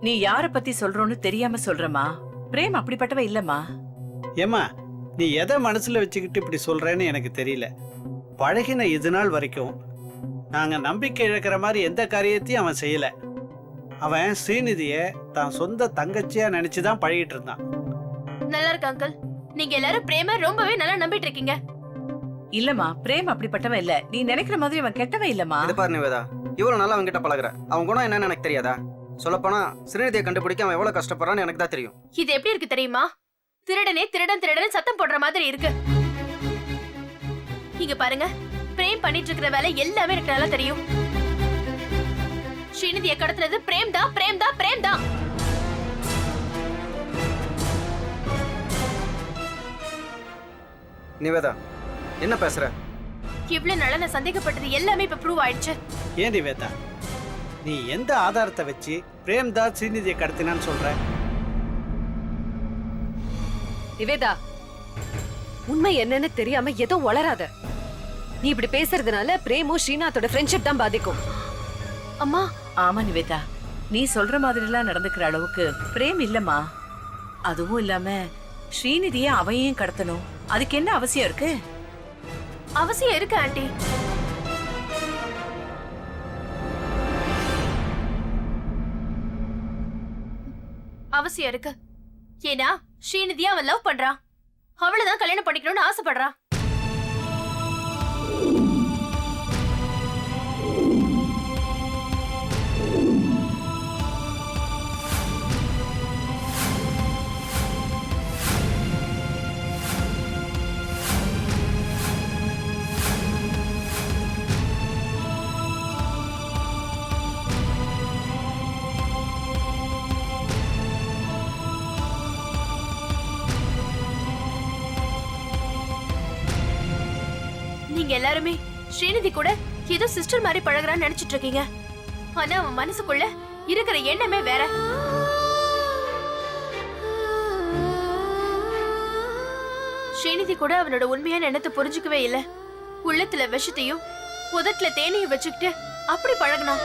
நீ யார பத்தி சொல்றோன்னு தெரியாம சொல்றமா பிரேம் அப்படிப்பட்டவ இல்லம்மா. ஏம்மா நீ எதை மனசுல வச்சுக்கிட்டு இப்படி சொல்றேன்னு எனக்கு தெரியல. பழகின இது நாள் வரைக்கும் நாங்க நம்பிக்கை இழக்கிற மாதிரி எந்த காரியத்தையும் அவன் செய்யல. அவன் ஸ்ரீநிதிய தான் சொந்த தங்கச்சியா நினைச்சுதான் பழகிட்டு இருந்தான். நல்லா இருக்கு அங்கிள் நீங்க எல்லாரும் பிரேம ரொம்பவே நல்லா நம்பிட்டு இருக்கீங்க. இல்லம்மா பிரேம் அப்படிப்பட்டவன் இல்ல. நீ நினைக்கிற மாதிரி அவன் கெட்டவன் இல்லம்மா. இது பாரு நிவேதா இவ்வளவு நாள் அவன்கிட்ட பழகுற. அவன் குணம் என்னன்னு எனக்கு தெரியாதா? சொல்லப்போனா ஸ்ரீநிதியை கண்டுபிடிக்க அவன் எவ்வளவு கஷ்டப்படுறான்னு எனக்கு தான் தெரியும். இது எப்படி இருக்கு தெரியுமா? திருடனே திருடன் திருடன் சத்தம் போடுற மாதிரி இருக்கு. இங்க பாருங்க பிரேம் பண்ணிட்டு இருக்கிற வேலை எல்லாமே எனக்கு நல்லா தெரியும். ஸ்ரீநிதியை கடத்துனது பிரேம் தான் பிரேம் தான் பிரேம் தான். நிவேதா என்ன பேசுற? இவ்வளவு நான் சந்தேகப்பட்டது எல்லாமே இப்ப ப்ரூவ் ஆயிடுச்சு. ஏன் நிவேதா? நீ எந்த ஆதாரத்தை வச்சு பிரேம்தாஸ் ஸ்ரீநிதியை கடத்தினான்னு சொல்ற? நிவேதா உண்மை என்னன்னு தெரியாம ஏதோ வளராத. நீ இப்படி பேசுறதுனால பிரேமும் ஸ்ரீநாத்தோட ஃப்ரெண்ட்ஷிப் தான் பாதிக்கும். அம்மா. ஆமா நிவேதா. நீ சொல்ற மாதிரி எல்லாம் நடந்துக்கிற அளவுக்கு பிரேம் இல்லம்மா. அதுவும் இல்லாம ஸ்ரீநிதிய அவையும் கடத்தணும்? அதுக்கு என்ன அவசியம் இருக்கு? அவசியம் இருக்கு ஆண்டி. அவசியம் இருக்கு. ஏன்னா ஸ்ரீநிதியா அவன் லவ் பண்றான் அவளதான் கல்யாணம் பண்ணிக்கணும்னு ஆசைப்படுறான் நீங்க எல்லாருமே ஸ்ரீநிதி கூட ஏதோ சிஸ்டர் மாதிரி பழகுறான்னு நினைச்சிட்டு இருக்கீங்க ஆனா அவன் மனசுக்குள்ள இருக்கிற எண்ணமே வேற. ஸ்ரீநிதி கூட அவனோட உண்மையான எண்ணத்தை புரிஞ்சுக்கவே இல்ல. உள்ளத்துல விஷத்தையும் உதட்டுல தேனையும் வச்சுக்கிட்டு அப்படி பழகினான்.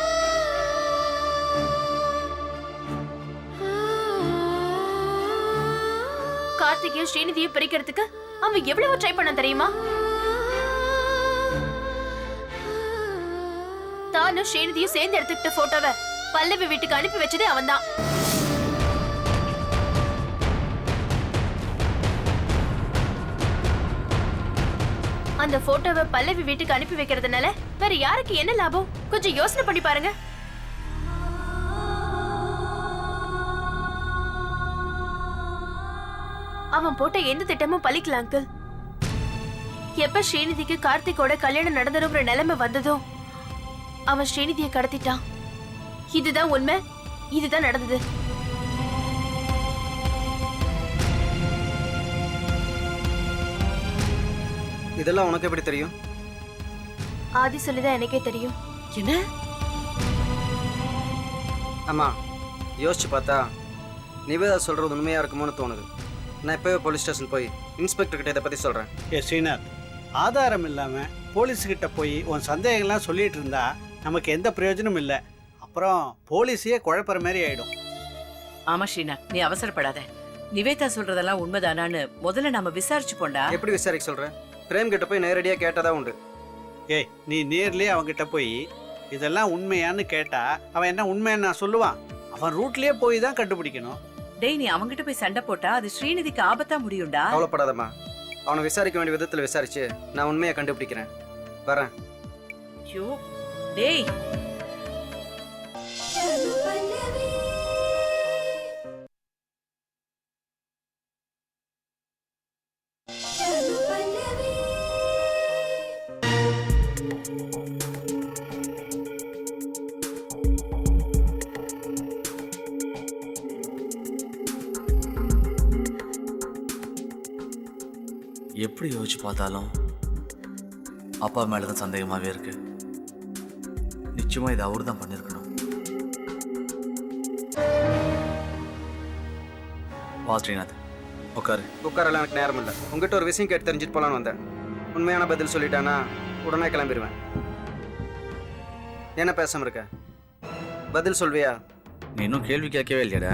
கார்த்திகையும் ஸ்ரீநிதியும் பிரிக்கிறதுக்கு அவன் எவ்வளவு ட்ரை பண்ண தெரியுமா? நானும் ஸ்ரீநிதியும் சேர்ந்து எடுத்துக்கிட்ட போட்டோவை பல்லவி வீட்டுக்கு அனுப்பி வச்சதே அவன்தான். அந்த போட்டோவை பல்லவி வீட்டுக்கு அனுப்பி வைக்கிறதுனால வேற யாருக்கு என்ன லாபம்? கொஞ்சம் யோசனை பண்ணி பாருங்க. அவன் போட்ட எந்த திட்டமும் பலிக்கல அங்கிள். எப்ப ஸ்ரீநிதிக்கு கார்த்திகோட கல்யாணம் நடந்துருங்கிற நிலைமை வந்ததும் அவன் ஸ்ரீநிதியை கடத்திட்டான். இதுதான் உண்மை. இதுதான் நடந்தது. இதெல்லாம் உனக்கு எப்படி தெரியும்? ஆதி சொல்லிதான் எனக்கே தெரியும். என்ன? ஆமா யோசிச்சு பார்த்தா நிவேதா சொல்றது உண்மையா இருக்குமோன்னு தோணுது. நான் இப்பவே போலீஸ் ஸ்டேஷன் போய் இன்ஸ்பெக்டர் கிட்ட இதை பத்தி சொல்றேன். ஏ ஸ்ரீநாத் ஆதாரம் இல்லாம போலீஸ்கிட்ட போய் உன் சந்தேகம்லாம் சொல்லிட்டு இருந்தா நமக்கு எந்த பிரயோஜனமும் இல்லை. அப்புறம் போலீஸையே குழப்பற மாதிரி ஆயிடும். ஆமா ஸ்ரீநாத் நீ அவசரப்படாத. நிவேதா சொல்றதெல்லாம் உண்மைதானான்னு முதல்ல நாம விசாரிச்சு போண்டா எப்படி விசாரிக்க சொல்றேன் பிரேம் கிட்ட போய் நேரடியா கேட்டதா உண்டு. ஏய் நீ நேர்லயே அவன்கிட்ட போய் இதெல்லாம் உண்மையான்னு கேட்டா அவன் என்ன உண்மைன்னு நான் சொல்லுவான். அவன் ரூட்லயே போய் தான் கண்டுபிடிக்கணும். டேய் நீ அவங்கிட்ட போய் சண்டை போட்டா அது ஸ்ரீநிதிக்கு ஆபத்தா முடியும்டா. கவலைப்படாதம்மா. அவனை விசாரிக்க வேண்டிய விதத்துல விசாரிச்சு நான் உண்மையை கண்டுபிடிக்கிறேன். வரேன். ஐயோ. டேய். எப்படி யோசிச்சு பார்த்தாலும் அப்பா மேலே தான் சந்தேகமாகவே இருக்கு. நிச்சயமாக இது அவர் தான் பண்ணியிருக்கணும் வா ஸ்ரீநாத். உட்காரு. உட்காரெல்லாம் எனக்கு நேரம் இல்லை உங்ககிட்ட ஒரு விஷயம் கேட்டு தெரிஞ்சுட்டு போலான்னு வந்தேன். உண்மையான பதில் சொல்லிட்டானா உடனே கிளம்பிடுவேன் என்ன பேசாம இருக்க? பதில் சொல்வியா? நீ இன்னும் கேள்வி கேட்கவே இல்லையாடா.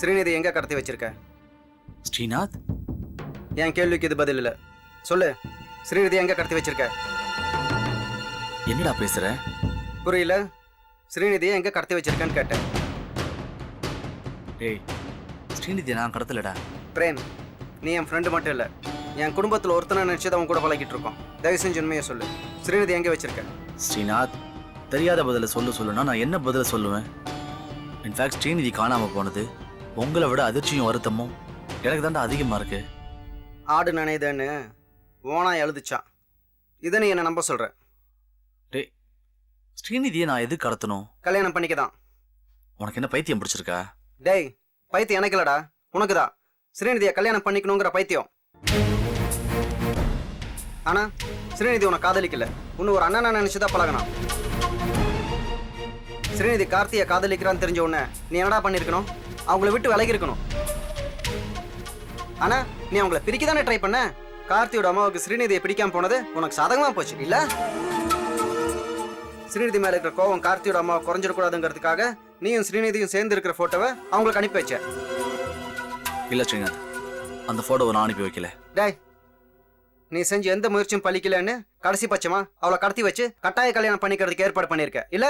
ஸ்ரீநிதி எங்க கடத்தி வச்சிருக்க? ஸ்ரீநாத்? என் கேள்விக்கு இது பதில் இல்ல. சொல்லு. ஸ்ரீநிதி எங்க கடத்தி வச்சிருக்க? என்னடா பேசுற? புரியல. ஸ்ரீநிதியை எங்க கடத்தி வச்சிருக்கேன்னு கேட்டேன். டேய் ஸ்ரீநிதியை நான் கடத்தலடா. பிரேம் நீ என் ஃப்ரெண்டு மட்டும் இல்ல. என் குடும்பத்துல ஒருத்தனை நினைச்சு அவன் கூட பழகிட்டு இருக்கோம். தயவு செஞ்சு உண்மையை சொல்லு. ஸ்ரீநிதி எங்க வச்சிருக்க? ஸ்ரீநாத் தெரியாத பதில சொல்ல சொல்லுனா நான் என்ன பதில சொல்லுவேன்? இன்ஃபேக்ட் ஸ்ரீநிதி காணாம போனது உங்களை விட அதிர்ச்சியும் வருத்தமும் எனக்கு தாண்டா அதிகமா இருக்கு. ஆடு நனையுதுன்னு ஓனா எழுதுச்சான் இதை நீ என்ன நம்ப டேய் ஸ்ரீநிதியை நான் எது கடத்தணும்? கல்யாணம் பண்ணிக்க தான் உனக்கு என்ன பைத்தியம் பிடிச்சிருக்கா? டேய் பைத்தியம் எனக்கு இல்லடா. உனக்கு தான் ஸ்ரீநிதியை கல்யாணம் பண்ணிக்கணுங்கிற பைத்தியம். ஆனா ஸ்ரீநிதி உன்னை காதலிக்கல. உன்னை ஒரு அண்ணனா நினைச்சுதான் பழகணும் ஸ்ரீநிதி கார்த்தியை காதலிக்கிறான்னு தெரிஞ்ச உடனே நீ என்னடா பண்ணிருக்கணும்? அவங்கள விட்டு விலகி இருக்கணும் ஆனா நீ அவங்கள பிரிக்க தானே ட்ரை பண்ண? கார்த்தியோட அம்மாவுக்கு ஸ்ரீநிதியை பிடிக்காம போனது உனக்கு சாதகமா போச்சு இல்ல? ஸ்ரீநிதி மேல இருக்கிற கோவம் கார்த்தியோட அம்மாவை குறைஞ்சிடக்கூடாதுங்கிறதுக்காக நீயும் ஸ்ரீநிதியும் சேர்ந்து இருக்கிற போட்டோவை அவங்களுக்கு அனுப்பி வச்ச இல்ல ஸ்ரீநாத் அந்த போட்டோவை நான் அனுப்பி வைக்கல. டேய் நீ செஞ்ச எந்த முயற்சியும் பலிக்கலன்னு கடைசி பட்சமா அவளை கடத்தி வச்சு கட்டாய கல்யாணம் பண்ணிக்கிறதுக்கு ஏற்பாடு பண்ணிருக்க இல்ல?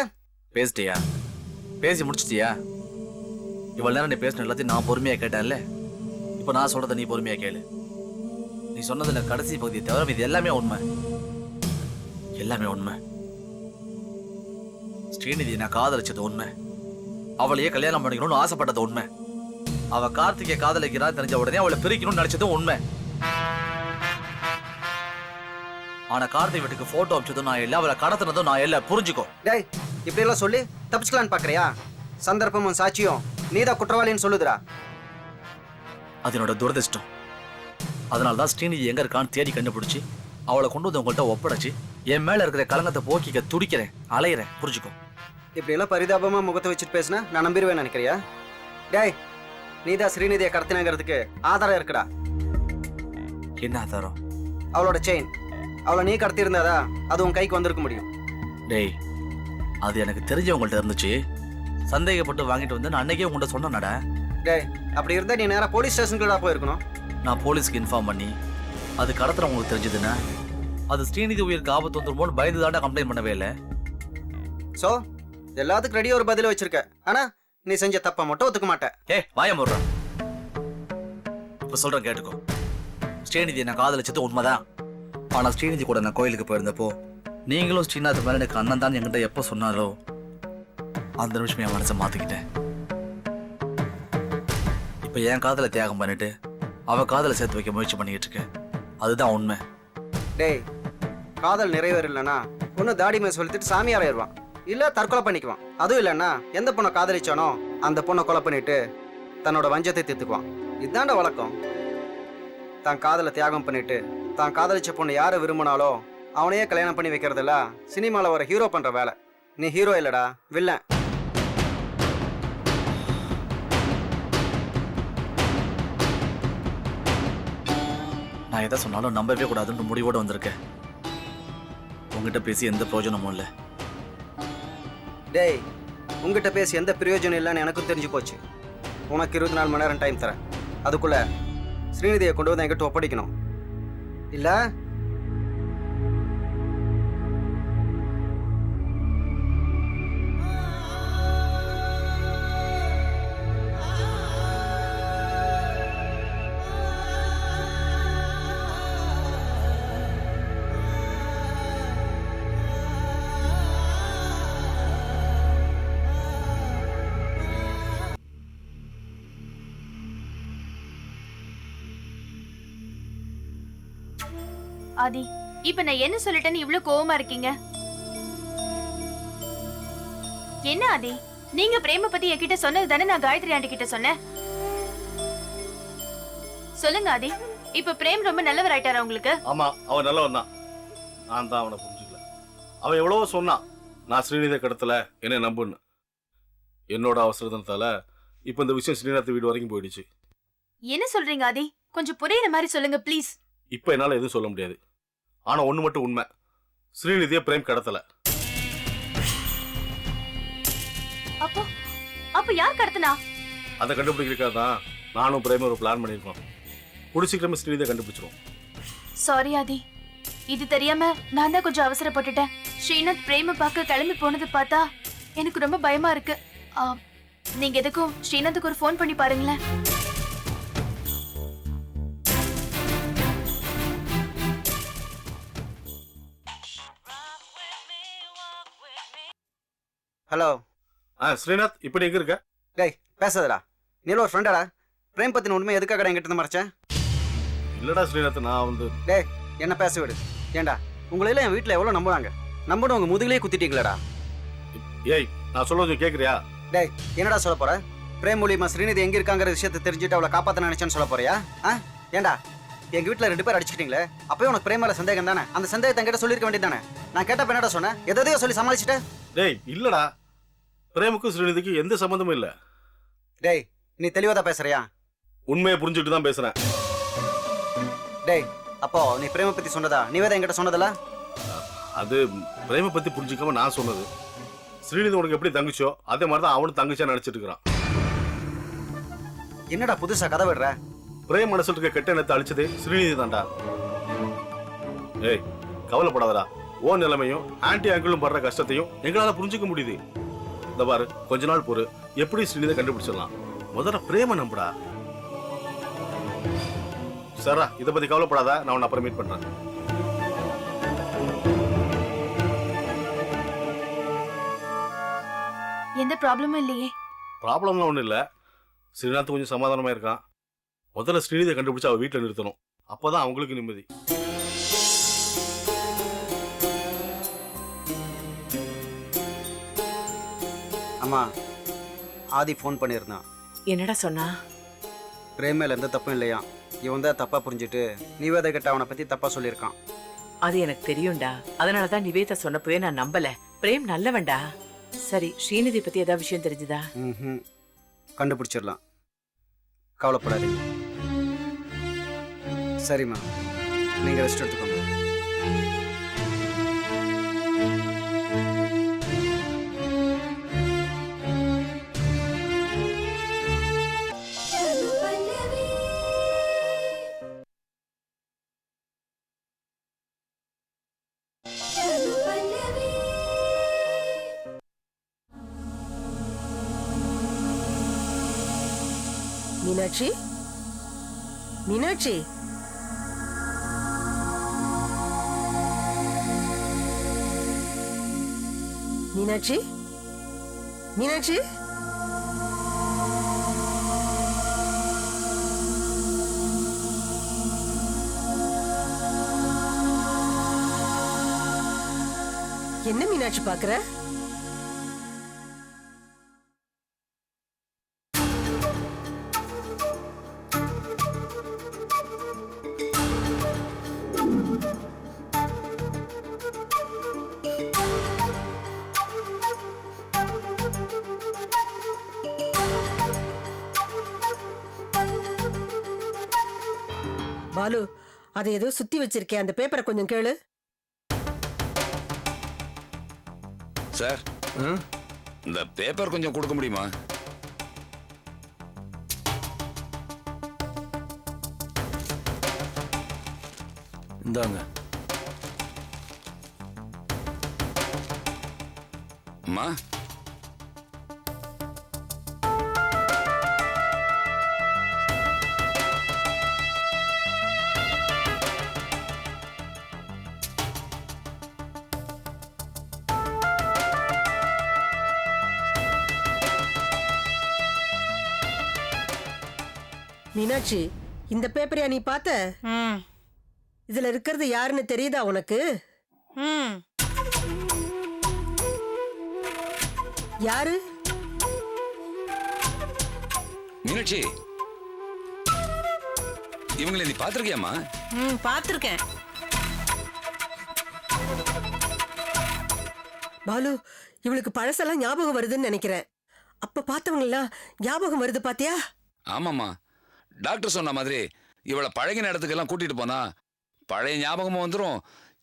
பேசிட்டியா? பேசி முடிச்சிட்டியா? இவ்வளவு நேரம் நீ பேசின எல்லாத்தையும் நான் பொறுமையா கேட்டேன்ல. இப்போ நான் சொல்றத நீ பொறுமையா கேளு. நீ சொன்னதுல கடைசி பகுதியை தவிர இது எல்லாமே உண்மை. எல்லாமே உண்மை. ஸ்ரீநிதி நான் காதலிச்சது உண்மை. அவளையே கல்யாணம் பண்ணிக்கணும்னு ஆசைப்பட்டது உண்மை. அவ கார்த்திகை காதலிக்கிறா தெரிஞ்ச உடனே அவளை பிரிக்கணும்னு நினைச்சதும் உண்மை. ஆனா கார்த்திக் வீட்டுக்கு போட்டோ அமிச்சதும் நான் இல்ல அவளை கடத்தினதும் நான் இல்ல. புரிஞ்சுக்கோ. டேய் இப்படி எல்லாம் சொல்லி தப்பிச்சுக்கலான்னு பாக்குறியா? சந்தர்ப்பமும் சாட்சியும் நீதான் குற்றவாளின்னு சொல்லுதுடா. அது என்னோட துரதிர்ஷ்டம். அதனால தான் ஸ்ரீநிதி எங்க இருக்கான்னு தேடி கண்டுபிடிச்சி அவளை கொண்டு வந்து உங்கள்கிட்ட ஒப்படைச்சு என் மேல இருக்கிற கலங்கத்தை போக்கிக்க துடிக்கிறேன் அலையிறேன் புரிஞ்சுக்கோ. இப்படி எல்லாம் பரிதாபமா முகத்தை வச்சுட்டு பேசினா நான் நம்பிடுவேன் நினைக்கிறியா? டேய் நீதான் ஸ்ரீநிதியை கடத்தினங்கிறதுக்கு ஆதாரம் இருக்குடா. என்ன ஆதாரம்? அவளோட செயின் அவளை நீ கடத்தி இருந்தாதா அது உன் கைக்கு வந்திருக்க முடியும். டேய் அது எனக்கு தெரிஞ்சவங்கள்ட்ட இருந்துச்சு. சந்தேகப்பட்டு வாங்கிட்டு வந்து நான் அன்னைக்கே உங்கள்கிட்ட சொன்னேன்டா. டேய் அப்படி இருந்தா நீ நேரா போலீஸ் ஸ்டேஷனுக்குடா போயிருக்கணும். நான் போலீஸ்க்கு இன்ஃபார்ம் பண்ணி அது கடத்துறவங்களுக்கு தெரிஞ்சதுன்னா அது ஸ்ரீநிதி உயிருக்கு ஆபத்து வந்துருமோன்னு பயந்து தாண்டா கம்ப்ளைண்ட் பண்ணவே இல்லை. சோ எல்லாத்துக்கும் ரெடியா ஒரு பதில வச்சிருக்க. ஆனா நீ செஞ்ச தப்ப மட்டும் ஒத்துக்க மாட்ட. ஏ வாய முடுறா. இப்ப சொல்றேன் கேட்டுக்கோ. ஸ்ரீநிதியை நான் காதலிச்சது உண்மைதான். ஆனா ஸ்ரீநிதி கூட நான் கோயிலுக்கு போயிருந்தப்போ நீங்களும் ஸ்ரீநாத் மேல எனக்கு அண்ணன் தான் என்கிட்ட எப்போ சொன்னாரோ அந்த நிமிஷம் என் மனசை மாத்திக்கிட்டேன். இப்ப என் காதலை தியாகம் பண்ணிட்டு அவ காதலை சேர்த்து வைக்க முயற்சி பண்ணிக்கிட்டு இருக்கேன். அதுதான் உண்மை. டேய் காதல் நிறைவேறலனா ஒன்று தாடி மேல் சொல்லிட்டு சாமியார் ஆயிடுவான் இல்லை தற்கொலை பண்ணிக்குவான். அதுவும் இல்லைன்னா எந்த பொண்ணை காதலிச்சானோ அந்த பொண்ணை கொலை பண்ணிட்டு தன்னோட வஞ்சத்தை தீர்த்துக்குவான். இதுதாண்ட வழக்கம். தான் காதலை தியாகம் பண்ணிட்டு தான் காதலிச்ச பொண்ணு யாரை விரும்பினாலோ அவனையே கல்யாணம் பண்ணி வைக்கிறதில்ல சினிமாவில் வர ஹீரோ பண்ணுற வேலை. நீ ஹீரோ இல்லைடா வில்லன். நான் எதை சொன்னாலும் நம்பவே கூடாதுன்னு முடிவோடு வந்திருக்கேன். உங்ககிட்ட பேசி எந்த பிரயோஜனமும் இல்லை. டேய் உங்ககிட்ட பேசி எந்த பிரயோஜனம் இல்லைன்னு எனக்கும் தெரிஞ்சு போச்சு. உனக்கு இருபத்தி நாலு மணி நேரம் டைம் தரேன். அதுக்குள்ள ஸ்ரீநிதியை கொண்டு வந்து என்கிட்ட ஒப்படைக்கணும். இல்லை? ஆதி இப்ப நான் என்ன சொல்லிட்டேன்னு இவ்ளோ கோவமா இருக்கீங்க? என்ன ஆதி? நீங்க பிரேம பத்தி என்கிட்ட சொன்னது தானே நான் காயத்ரி ஆண்டி கிட்ட சொன்னேன்? சொல்லுங்க ஆதி. இப்ப பிரேம் ரொம்ப நல்லவர் ஆயிட்டாரா உங்களுக்கு? ஆமா அவன் நல்லவன் தான். நான் தான் அவனை புரிஞ்சுக்கல. அவன் எவ்வளவோ சொன்னான் நான் ஸ்ரீநிதியை கடத்தல என்ன நம்புன்னு. என்னோட அவசரத்தினால இப்போ இந்த விஷயம் ஸ்ரீநாத் வீடு வரைக்கும் போயிடுச்சு. என்ன சொல்றீங்க ஆதி? கொஞ்சம் புரியுற மாதிரி சொல்லுங்க ப்ளீஸ் இப்போ என்னால் எதுவும் சொல்ல முடியாது. ஆனா ஒன்று மட்டும் உண்மை. ஸ்ரீநிதியை பிரேம் கடத்தல. அப்போ அப்ப யார் கடத்தினா? அதை கண்டுபிடிக்கிறதுக்காக தான் நானும் பிரேம ஒரு பிளான் பண்ணியிருக்கோம். குடிச்சிக்கிறமே ஸ்ரீநிதியை கண்டுபிடிச்சிருவோம். சாரி ஆதி. இது தெரியாம நான் தான் கொஞ்சம் அவசரப்பட்டுட்டேன். ஸ்ரீநாத் பிரேம பார்க்க கிளம்பி போனது பார்த்தா எனக்கு ரொம்ப பயமா இருக்கு. நீங்க எதுக்கும் ஸ்ரீநாத்துக்கு ஒரு ஃபோன் பண்ணி பாருங்களேன். ஹலோ. ஆ ஸ்ரீநாத் இப்போ நீ எங்க இருக்க? டேய் பேசாதடா. நீ ஒரு ஃப்ரெண்டாடா பிரேம் பத்தின உண்மை எதுக்காக என்கிட்ட இருந்து மறைச்சேன் இல்லடா ஸ்ரீநாத் நான் வந்து டேய் என்ன பேச விடு. ஏன்டா உங்களையெல்லாம் என் வீட்டில் எவ்வளோ நம்புறாங்க? நம்பணும் உங்க முதுகிலே குத்திட்டீங்களேடா. ஏய் நான் கொஞ்சம் கேட்குறியா டேய் என்னடா சொல்ல போற? பிரேம் மூலியமா ஸ்ரீநிதி எங்க இருக்காங்கிற விஷயத்தை தெரிஞ்சுட்டு அவளை காப்பாத்த நினைச்சேன்னு சொல்ல போறியா? ஆ? ஏன்டா எங்க வீட்ல ரெண்டு பேர் அடிச்சிட்டீங்களே அப்பயும் உனக்கு பிரேம் மேல சந்தேகம் தானே? அந்த சந்தேகத்தை என்கிட்ட சொல்லிருக்க வேண்டியதானே நான் கேட்டப்ப என்னடா சொன்னேன்? எதையோ சொல்லி சமாளிச்சிட்ட? டேய் இல்லடா. பிரேமுக்கும் ஸ்ரீநிதிக்கும் எந்த சம்மந்தமும் இல்லை. டேய் நீ தெளிவா தான் பேசுறியா? உண்மையை புரிஞ்சுட்டு தான் பேசுறேன். டேய் அப்போ நீ பிரேம பத்தி சொன்னதா? நீ வேற என்கிட்ட சொன்னதல்ல? அது பிரேமை பத்தி புரிஞ்சுக்காம நான் சொன்னது. ஸ்ரீநிதி உனக்கு எப்படி தங்குச்சோ அதே மாதிரி தான் அவனும் தங்கச்சியா நினைச்சிட்டு இருக்கிறான். என்னடா புதுசா கதை விடுற? பிரேம் மனசுல இருக்க கெட்ட எண்ணத்தை அழிச்சதே ஸ்ரீநிதி தான்டா. ஏய் கவலைப்படாதடா. ஓ நிலைமையும் ஆன்டி அங்கிளும் படுற கஷ்டத்தையும் எங்களால புரிஞ்சுக்க முடியுது. இந்த பாரு கொஞ்ச நாள் பொறு. எப்படி ஸ்ரீநிதியை கண்டுபிடிச்சிடலாம்? முதல்ல பிரேம நம்புடா. சரா இதை பத்தி கவலைப்படாத நான் உன்னை அப்புறம் மீட் பண்றேன். எந்த ப்ராப்ளமும் இல்லையே. ப்ராப்ளம்லாம் ஒன்றும் இல்லை. ஸ்ரீநாத் கொஞ்சம் சமாதானமா இருக்கான். முதல்ல ஸ்ரீநிதியை கண்டுபிடிச்சு அவ வீட்டில் நிறுத்தணும். அப்பதான் அவங்களுக்கு நிம்மதி. அம்மா ஆதி ஃபோன் பண்ணியிருந்தான் என்னடா சொன்னா? பிரேம் மேல எந்த தப்பும் இல்லையா? இவன் தான் தப்பா புரிஞ்சுட்டு நிவேதா கிட்ட அவனை பத்தி தப்பா சொல்லியிருக்கான். அது எனக்கு தெரியும்டா. அதனாலதான் நிவேதா சொன்னப்பவே நான் நம்பல. பிரேம் நல்லவன்டா. சரி ஸ்ரீநிதி பத்தி ஏதாவது விஷயம் தெரிஞ்சுதா? ம்ஹும். கண்டுபிடிச்சிடலாம். கவலைப்படாதீங்க. சரிம்மா நீங்கள் ரெஸ்ட் எடுத்துக்கோங்க. மீனாட்சி? மீனாட்சி? மீனாட்சி? மீனாட்சி? என்ன மீனாட்சி பாக்குற? அதை ஏதோ சுத்தி வச்சிருக்கேன் அந்த பேப்பரை கொஞ்சம் கேளு. சார் இந்த பேப்பர் கொஞ்சம் கொடுக்க முடியுமா? இந்தாங்க. அம்மா? மீனாட்சி இந்த பேப்பரையா நீ பார்த்த? ம். இதுல இருக்கிறது யாருன்னு தெரியுதா உனக்கு? ம். யாரு? மீனாட்சி இவங்களை நீ பாத்திருக்கியாமா ம் பார்த்துருக்கேன். பாலு இவளுக்கு பழசெல்லாம் ஞாபகம் வருதுன்னு நினைக்கிறேன். அப்ப பார்த்தவங்களாம் ஞாபகம் வருது பாத்தியா? ஆமாம்மா. டாக்டர் சொன்ன மாதிரி இவளை பழகின இடத்துக்கெல்லாம் கூட்டிட்டு போனா பழைய ஞாபகமும் வந்துடும்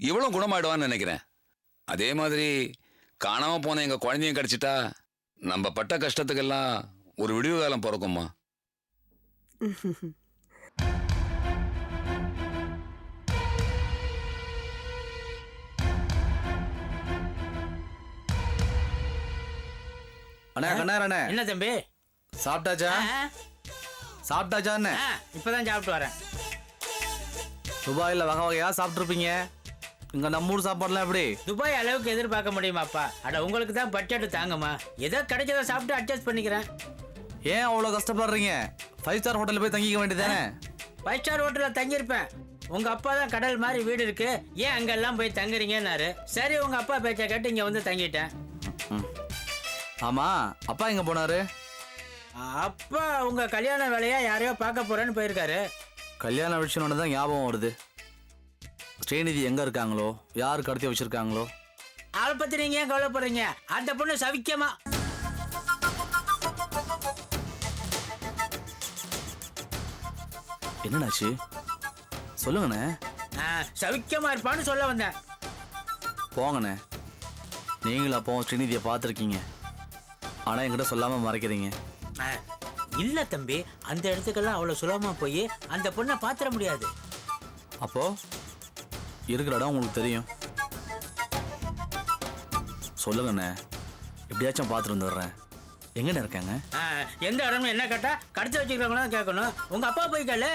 இவளும் குணமாயிடுவான்னு நினைக்கிறேன். அதே மாதிரி காணாம போன எங்க குழந்தையும் கிடைச்சிட்டா நம்ம பட்ட கஷ்டத்துக்கெல்லாம் ஒரு விடிவு காலம் பிறக்கும்மா. அண்ணா கண்ணார் அண்ணே என்ன தம்பி? சாப்பிட்டாச்சா? சாப்பிட்டாச்சா அண்ணே ஆ, இப்பதான் சாப்பிட்டு வரேன். துபாயில் வகை வகையா சாப்பிட்ருப்பீங்க இங்க நம்ம ஊர் சாப்பாடுலாம் எப்படி? துபாய் அளவுக்கு எதிர்பார்க்க முடியுமாப்பா அட உங்களுக்கு தான் பட்ஜெட் தாங்கம்மா. ஏதோ கிடைச்சதை சாப்பிட்டு அட்ஜஸ்ட் பண்ணிக்கிறேன். ஏன் அவ்வளோ கஷ்டப்படுறீங்க? ஃபைவ் ஸ்டார் ஹோட்டலில் போய் தங்கிக்க வேண்டியதானே ஃபைவ் ஸ்டார் ஹோட்டலில் தங்கியிருப்பேன். உங்க அப்பா தான் கடல் மாதிரி வீடு இருக்கு. ஏன் அங்கெல்லாம் போய் தங்குறீங்கன்னாரு. சரி உங்க அப்பா பேச்சை கேட்டு இங்க வந்து தங்கிட்டேன். ஆமா அப்பா எங்க போனாரு? அப்பா உங்க கல்யாண வேலையா யாரையோ பார்க்க போறேன்னு போயிருக்காரு. கல்யாண விஷயம் தான் ஞாபகம் வருது. ஸ்ரீநிதி எங்க இருக்காங்களோ? யார் கடத்தி வச்சிருக்காங்களோ? அதை பத்தி நீங்க ஏன் கவலைப்படுறீங்க? அந்த பொண்ணு சவிக்கமா என்னண்ணாச்சு சொல்லுங்கண்ணே. ஆ, சவிக்கமா இருப்பான்னு சொல்ல வந்தேன். போங்கண்ணே. நீங்களும் அப்போ ஸ்ரீநிதியை பார்த்துருக்கீங்க. ஆனால் என்கிட்ட சொல்லாமல் மறைக்கிறீங்க. இல்ல தம்பி அந்த இடத்துக்கெல்லாம் அவ்வளவு சுலபமா போய் அந்த பொண்ணை பாத்திர முடியாது. அப்போ இருக்கிற இடம் உங்களுக்கு தெரியும். சொல்லுங்கண்ணே எப்படியாச்சும் பார்த்துட்டு வந்துடுறேன். எங்கண்ணே இருக்காங்க? எந்த இடம்னு என்ன கேட்டா கடத்தி வச்சுக்கிறவங்களாம் கேட்கணும். உங்க அப்பா போய் கேளு.